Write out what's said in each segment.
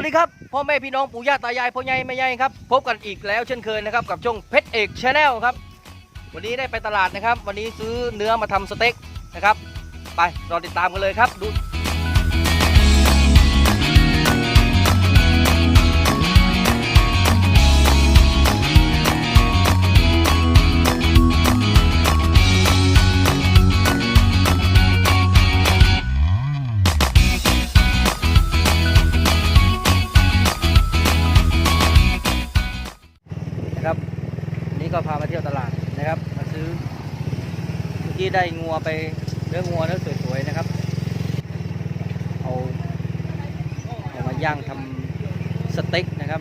วัสดีครับพ่อแม่พี่น้องปู่ย่าตายายพ่อใหญ่แม่ใหญ่ครับพบกันอีกแล้วเช่นเคยนะครับกับช่องเพชรเอกชาแนลครับวันนี้ได้ไปตลาดนะครับ วันนี้ซื้อเนื้อมาทำสเต็กนะครับ ไปรอติดตามกันเลยครับดู งัวไปเนื้องัวเนื้อสวยๆนะครับ เอาเอามาย่างทำสเต็กนะครับ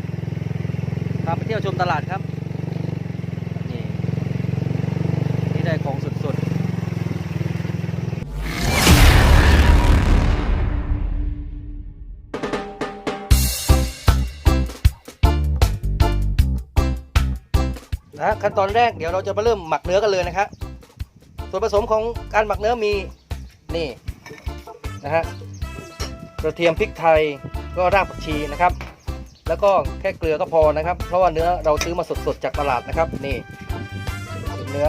พาไปเที่ยวชมตลาดครับนี่นี่ได้ของสดๆนะขั้นตอนแรกเดี๋ยวเราจะมาเริ่มหมักเนื้อกันเลยนะครับ ส่วนผสมของการหมักเนื้อมีนี่นะฮะกระเทียมพริกไทยก็รากผักชีนะครับ แล้วก็แค่เกลือก็พอนะครับ เพราะว่าเนื้อเราซื้อมาสดๆจากตลาดนะครับ นี่ เนื้อ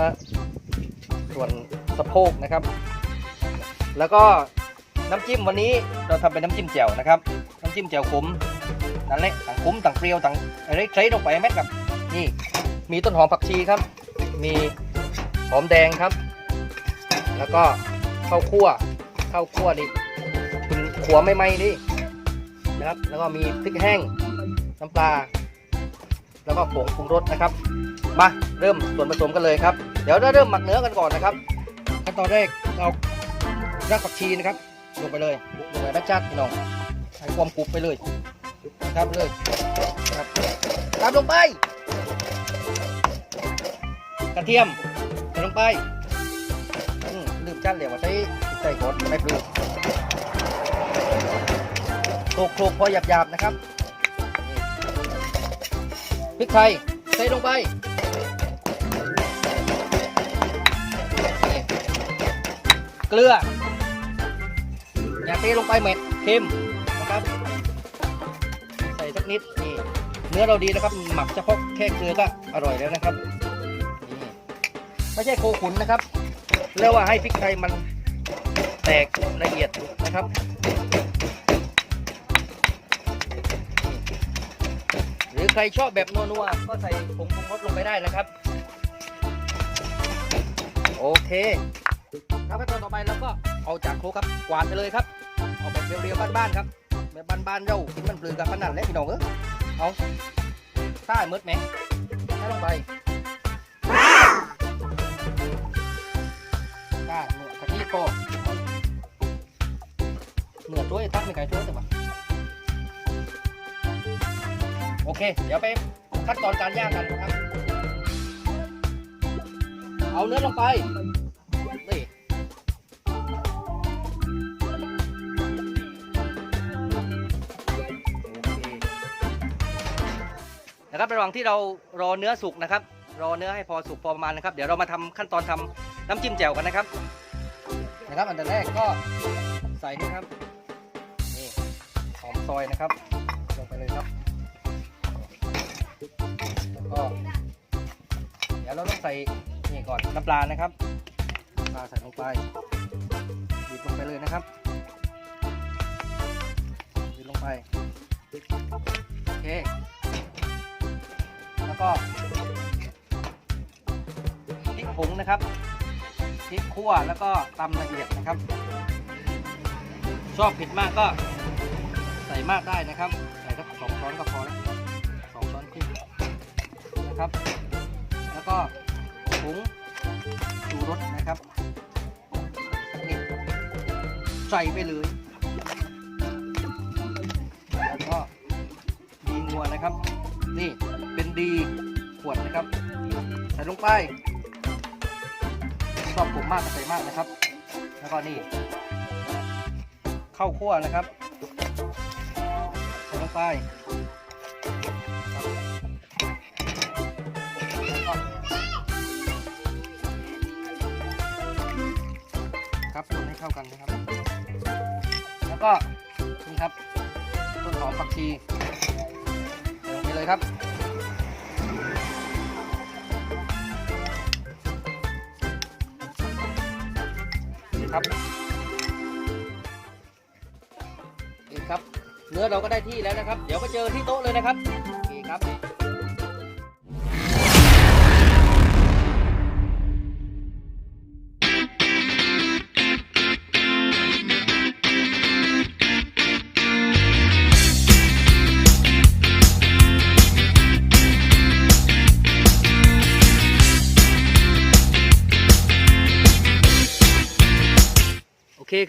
ส่วนสะโพกนะครับ แล้วก็น้ำจิ้มวันนี้เราทำเป็นน้ำจิ้มแจ่วนะครับ น้ำจิ้มแจ่วขมนั่นแหละต่างขมต่างเปรี้ยวต่างอะไรใช้ลงไปแม็ดกับนี่ มีต้นหอมผักชีครับ มีหอมแดงครับ แล้วก็ข้าวคั่วข้าวคั่วนี่คุณขัวไม่ไหมนี่นะครับ แล้วก็มีพริกแห้งน้ำปลา แล้วก็ผงปรุงรสนะครับ มาเริ่มส่วนผสมกันเลยครับ เดี๋ยวเราเริ่มหมักเนื้อกันก่อนนะครับขั้นตอนแรกเรารากผักชีนะครับลงไปเลยลงไปรสชาติพี่น้องให้ความกรุบไปเลยนะครับเลยครับตามลงไป กระเทียมใส่ลงไป มลืมจัดเลยว่าใช้ใส่กดไม่ปลืมโคลกโคลกพอหยาบๆนะครับพริกไทยใส่ลงไปเกลืออย่าเทลงไปเม็ดเค็มนะครับ ใส่สักนิดนี่เนื้อเราดีนะครับ หมักเฉพาะแค่เกลือก็อร่อยแล้วนะครับ ไม่ใช่โคขุนนะครับ เรียกว่าให้พริกไทยมันแตกละเอียดนะครับหรือใครชอบแบบนัวๆก็ใส่ผงปรุงรสลงไปได้นะครับ โอเคครับขั้นตอนต่อไปเราก็เอาจากโครกครับกวาดไปเลยครับ เอาแบบเรียวๆบ้านๆครับแบบบ้านๆเรากินมันเปลือกับขนาดแล้วพี่น้องเออเอาใต้มืดไหมใส่ลงไป เหนือกะทิโปเหนือตัวไอ้ตักไม่ไกลตัวแต่ว่าโอเค เดี๋ยวไปขั้นตอนการย่างกันนะครับ เอาเนื้อลงไปนี่นะครับระหว่างที่เรารอเนื้อสุกนะครับ รอเนื้อให้พอสุกพอประมาณนะครับ เดี๋ยวเรามาทำขั้นตอนทำน้ำจิ้มแจ่วกันนะครับ นะครับ อันดับแรกก็ใส่นี่ครับนี่หอมซอยนะครับลงไปเลยครับแล้วก็เดี๋ยวเราต้องใส่นี่ก่อนน้ำปลานะครับปลาใส่ลงไปบีบลงไปเลยนะครับบีบลงไปโอเคแล้วก็พริกผงนะครับ พริกขั่วแล้วก็ตำละเอียดนะครับ ชอบเผ็ดมากก็ใส่มากได้นะครับใส่สักสองช้อนก็พอแล้วสองช้อนครึ่งนะครับ แล้วก็ผงชูรสนะครับนี่ใส่ไปเลยแล้วก็ดีงัวนะครับ นี่เป็นดีขวดนะครับ ใส่ลงไป ชอบผมมากก็ใส่มากนะครับ แล้วก็นี่ข้าวคั่วนะครับใส่ลงไปครับคนให้เข้ากันนะครับ แล้วก็นี่ครับต้นหอมผักชีเลยครับ ครับนี่ครับ เนื้อเราก็ได้ที่แล้วนะครับ เดี๋ยวก็เจอที่โต๊ะเลยนะครับโอเคครับ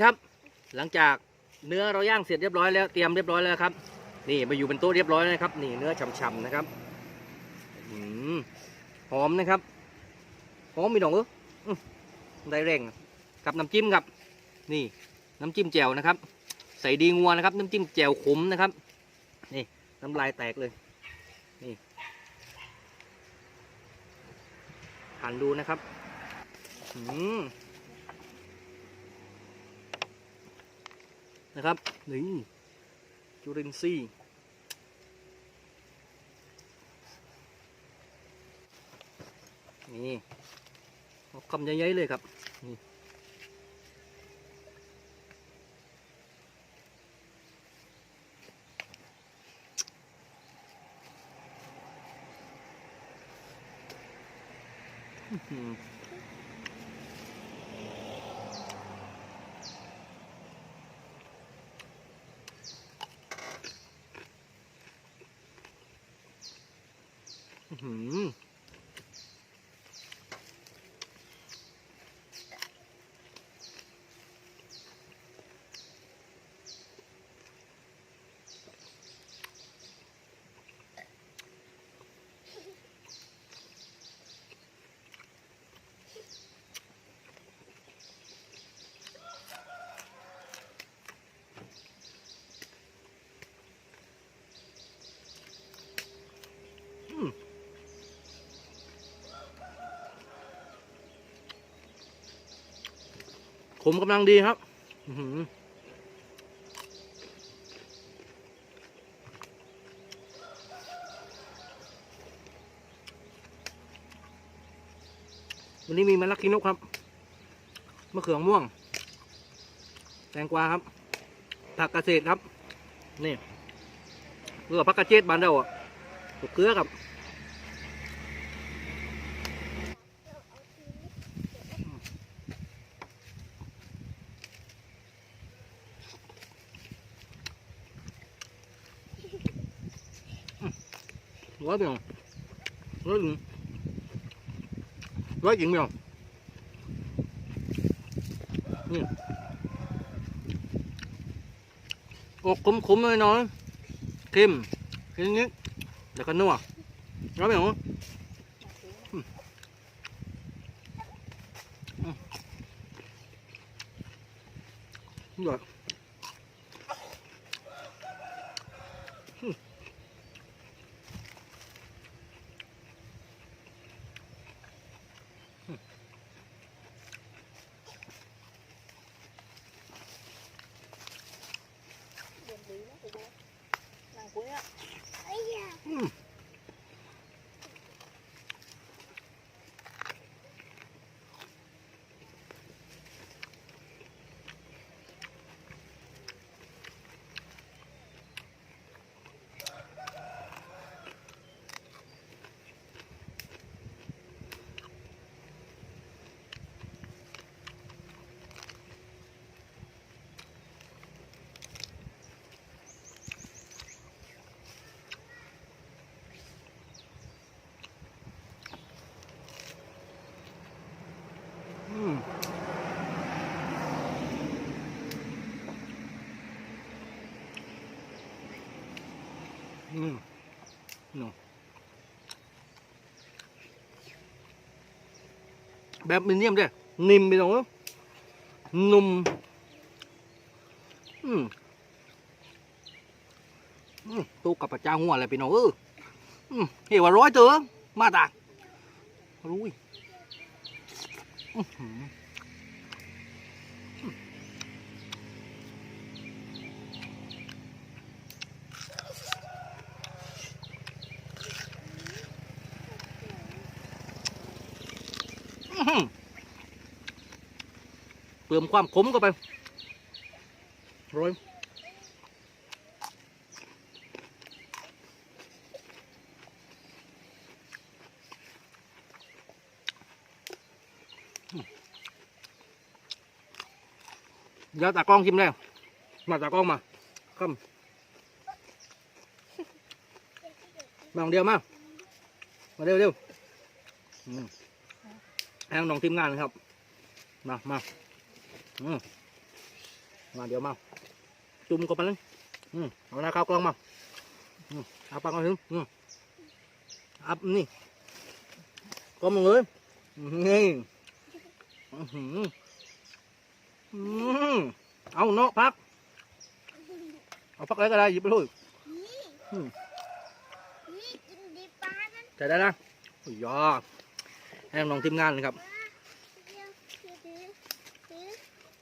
ครับ หลังจากเนื้อเราย่างเสร็จเรียบร้อยแล้วเตรียมเรียบร้อยแล้วครับ นี่มาอยู่เป็นโต๊ะเรียบร้อยแล้วนะครับ นี่เนื้อฉ่ำๆนะครับอืมหอมนะครับหอมมีดอกเอออื้อได้แรงกับน้ำจิ้มครับ นี่น้ำจิ้มแจ่วนะครับ ใส่ดีงัวนะครับ น้ำจิ้มแจ่วขมนะครับ นี่น้ำลายแตกเลยนี่หั่นดูนะครับอืม นะครับนี่จุรินทรีย์นี่เอาคำใหญ่ๆเลยครับนี่อื้อ หือ มกำลังดีครับวันนี้มีมะลักกินกครับ มะเขือม่วง แตงกวาครับ ผักเกษตรครับ นี่เพื่อผักกระเจี๊ยดบานเราอะมะเขือครับร้อยเปล่าร้อยจ ริงร้อยจริงเปล่านี่อกขมขมๆน้อยๆเค็มแค่นี้แล้วก็นัวร้อยเปล่าอืมอืมอร่อย อืมอืมอืมเนาะแบบมีเนียมด้วยนิ่มไปตรงนู้นนุ่มอืมตู้กับประจ้าหัวอะไรไปน้องเออเห็นว่าร้อยเต๋อมาตารู้อื้อหือ เติมความขมเข้าไปโรยเดี๋ยวตากล้องชิมแล้วมาตากล้องมาคำมาของเดียวมา มาเร็วเร็วแอืมให้น้องทีมงานนะครับ มามา มมาเดี๋ยวมาจุ่มกับมันเลยอืมเอาหน้าข้าวกล้องมาอืมเอาปากมาถึงอืมอัพนี่ก็มึงเลยนี่อื้อหืออืมเอาเนาะพัก เอาพักอะไรก็ได้หยิบไปเลยอืมนี่กินดีปลานั่นใส่ได้นะโอ้ยยอดให้น้องๆทีมงานเลยครับ เดี๋ยวถือถือ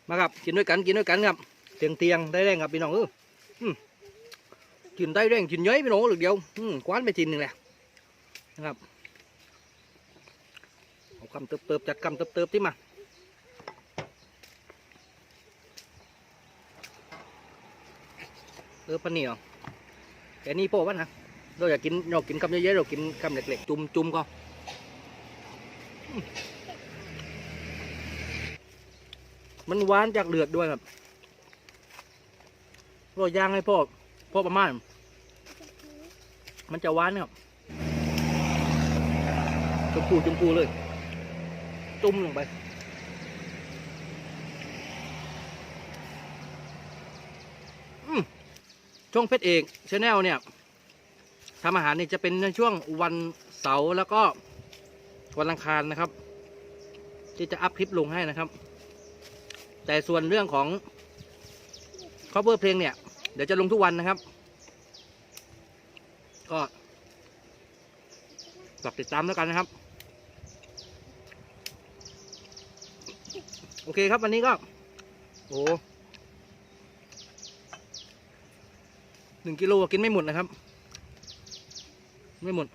มาครับกินด้วยกันกินด้วยกันครับเตียงเตียงได้แรงครับพี่น้องเออกินได้แรงกินเย้ยพี่น้องหรือเดียวอืมกวานไปทีหนึ่งแหละนะครับเอาคำเติบเติบจัดคำเติบเติบที่มาเออปะเหนียวแค่นี้โป้วะนะเราอยากกินเรากินคำเยอะๆเรากินคำเล็กๆจุ่มจุ่มๆก็อื มันหวานจากเลือดด้วยครับเราย่างให้พ่อพ่อประมาณ มันจะหวานครับชมพูชมพูเลย จุ่มลงไปช่องเพชรเอกชาแนลเนี่ยทำอาหารนี่จะเป็นในช่วงวันเสาร์แล้วก็วันอังคารนะครับ ที่จะอัพคลิปลงให้นะครับ แต่ส่วนเรื่องของ cover เพลงเนี่ย เดี๋ยวจะลงทุกวันนะครับ ก็ฝากติดตามแล้วกันนะครับ โอเคครับวันนี้ก็ โอ้หนึ่งกิโลกินไม่หมดนะครับ ไม่หมด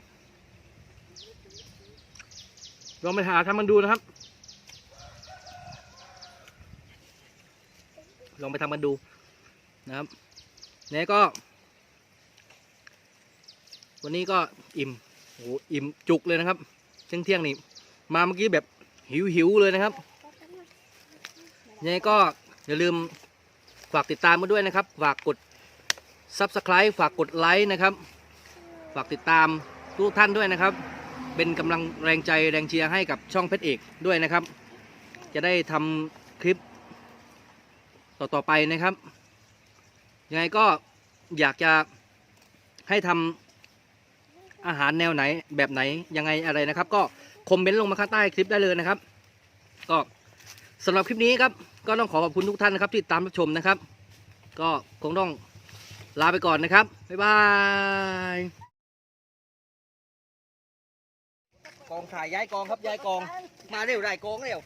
ลองไปหาทำมันดูนะครับ ลองไปทำกันดูนะครับเนี่ยก็ วันนี้ก็อิ่มโอ้อิ่มจุกเลยนะครับ เที่ยงเที่ยงนี่มาเมื่อกี้แบบหิวหิวเลยนะครับยังไงก็อย่าลืมฝากติดตามมาด้วยนะครับ ฝากกด Subscribe ฝากกดไลค์นะครับ ฝากติดตามทุกท่านด้วยนะครับ เป็นกำลังแรงใจแรงเชียร์ให้กับช่องเพชรเอกด้วยนะครับ จะได้ทำคลิป ต่อๆไปนะครับ ยังไงก็อยากจะให้ทำอาหารแนวไหนแบบไหนยังไงอะไรนะครับ ก็คอมเมนต์ลงมาข้างใต้คลิปได้เลยนะครับ ก็สำหรับคลิปนี้ครับก็ต้องขอขอบคุณทุกท่านนะครับ ที่ตามรับชมนะครับ ก็คงต้องลาไปก่อนนะครับ บ๊ายบายกองถ่ายย้ายกองครับย้ายกอง มาเร็วได้กองเร็ว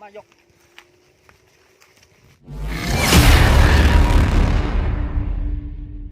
มายก